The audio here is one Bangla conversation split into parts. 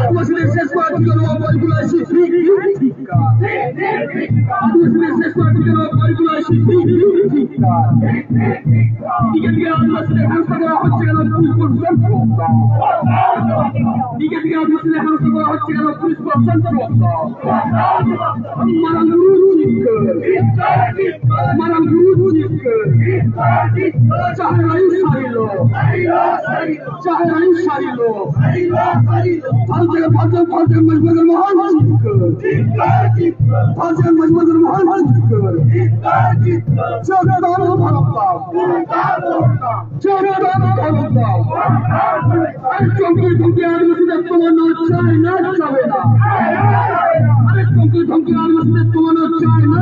আদিবাসীদের শেষ করার জন্য বইগুলো আসি আদিবাসীদের শেষ করার জন্য বইগুলো আসি দিকে দিকে ফালতে মজবুতের মহান মজবুতের মহান জগদান ভারত দাও জগদান ভারত দাও আরে আদিবাসীদের তোমানো চায় না চলে না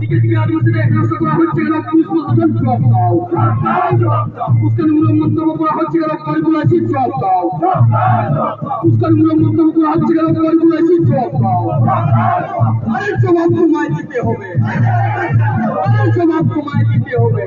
দিকে দিকে আদিবাসীদের হেনস্থ করা হচ্ছে কেন পুলিশ প্রশাসন জব দাও উস্কানিমূলক মন্তব্য করা হচ্ছে কেন পরিকল্পনা জব দাও উস্কানিমূলক মন্তব্য করা হচ্ছে কেন পরিকল্পনা জব দাও আরে জবাব তোমায় দিতে হবে আরে জবাব তোমায় দিতে হবে